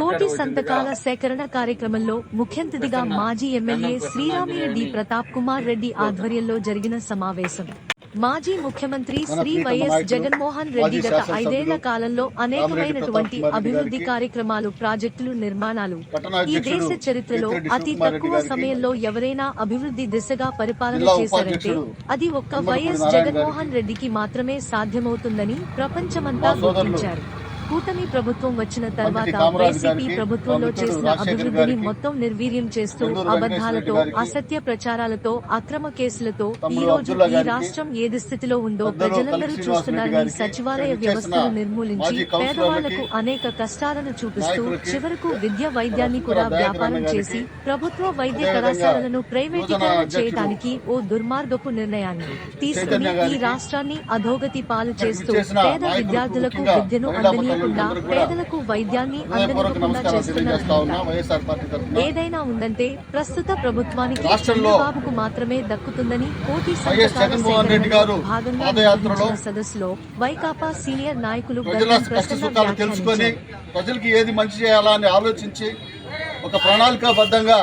కోటి సంతకాల సేకరణ కార్యక్రమంలో ముఖ్యంతిథిగా మాజీ ఎమ్మెల్యే శ్రీరామిరెడ్డి ప్రతాప్ కుమార్ రెడ్డి ఆధ్వర్యంలో జరిగిన సమావేశం. మాజీ ముఖ్యమంత్రి శ్రీ వైఎస్ జగన్మోహన్ రెడ్డి గత ఐదేళ్ళ కాలంలో అనేకమైనటువంటి అభివృద్ధి కార్యక్రమాలు ప్రాజెక్టులు నిర్మాణాలు ఈ దేశ చరిత్రలో అతి తక్కువ సమయంలో ఎవరైనా అభివృద్ధి దిశగా పరిపాలన చేశారంటే అది ఒక్క వైఎస్ జగన్మోహన్ రెడ్డికి మాత్రమే సాధ్యమవుతుందని ప్రపంచమంతా గుర్తించారు. కూటమి ప్రభుత్వం వచ్చిన తర్వాత వైసీపీ ప్రభుత్వంలో చేసిన అభివృద్ధిని మొత్తం నిర్వీర్యం చేస్తూ అబద్ధాలతో అసత్య ప్రచారాలతో అక్రమ కేసులతో ఈ రోజు ఈ రాష్ట్రం ఏది స్థితిలో ఉందో ప్రజలందరూ చూస్తున్నారని సచివాలయ వ్యవస్థను నిర్మూలించి పేదవాళ్ళకు అనేక కష్టాలను చూపిస్తూ చివరకు విద్య వైద్యాన్ని కూడా వ్యాపారం చేసి ప్రభుత్వ వైద్య కళాశాలలను ప్రైవేటీకరణ చేయడానికి ఓ దుర్మార్గపు నిర్ణయాన్ని తీసుకుని ఈ రాష్ట్రాన్ని అధోగతి పాలు చేస్తూ పేద విద్యార్థులకు విద్యను అందనీయకుండా పేదలకు వైద్యాన్ని అందనివ్వకుండా చేస్తున్నారు ఏదైనా ఉందంటే ప్రస్తుత ప్రభుత్వానికి చంద్రబాబుకు మాత్రమే దక్కుతుందని కోటి భాగంగా సదస్సులో వైకాపా సీనియర్ నాయకులు తెలుసుకొని ప్రజలకి ఏది మంచి చేయాలా అని ఆలోచించి ఒక ప్రణాళికాబద్ధంగా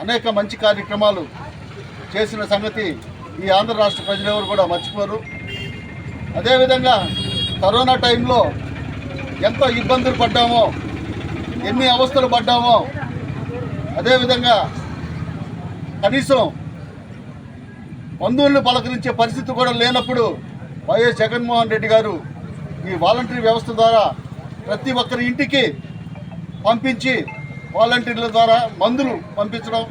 అనేక మంచి కార్యక్రమాలు చేసిన సంగతి ఈ ఆంధ్ర రాష్ట్ర ప్రజలెవరు కూడా మర్చిపోరు. అదేవిధంగా కరోనా టైంలో ఎంత ఇబ్బందులు పడ్డామో ఎన్ని అవస్థలు పడ్డామో. అదేవిధంగా కనీసం బంధువులను పలకరించే పరిస్థితి కూడా లేనప్పుడు వైఎస్ జగన్మోహన్ రెడ్డి గారు ఈ వాలంటరీ వ్యవస్థ ద్వారా ప్రతి ఒక్కరి ఇంటికి పంపించి వాలంటీర్ల ద్వారా మందులు పంపించడం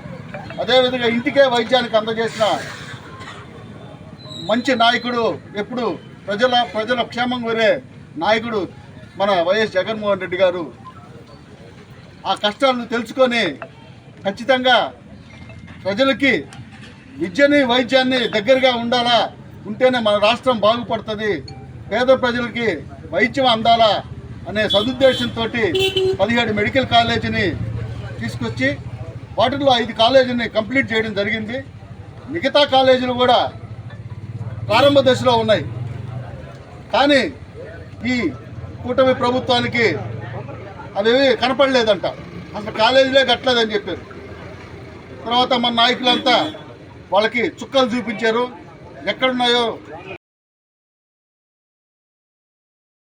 అదేవిధంగా ఇంటికే వైద్యానికి అందజేసిన మంచి నాయకుడు ఎప్పుడు ప్రజల ప్రజల క్షేమం కోరే నాయకుడు మన వైఎస్ జగన్మోహన్ రెడ్డి గారు ఆ కష్టాలను తెలుసుకొని ఖచ్చితంగా ప్రజలకి విద్యని వైద్యాన్ని దగ్గరగా ఉండాలా? ఉంటేనే మన రాష్ట్రం బాగుపడుతుంది. పేద ప్రజలకి వైద్యం అందాలా? అనే సదుద్దేశంతో పదిహేడు మెడికల్ కాలేజీని తీసుకొచ్చి వాటిల్లో ఐదు కాలేజీని కంప్లీట్ చేయడం జరిగింది. మిగతా కాలేజీలు కూడా ప్రారంభ దశలో ఉన్నాయి. కానీ ఈ కూటమి ప్రభుత్వానికి అవేవి కనపడలేదంట. అసలు కాలేజీలే కట్టలేదని చెప్పారు. తర్వాత మన నాయకులంతా వాళ్ళకి చుక్కలు చూపించారు. ఎక్కడున్నాయో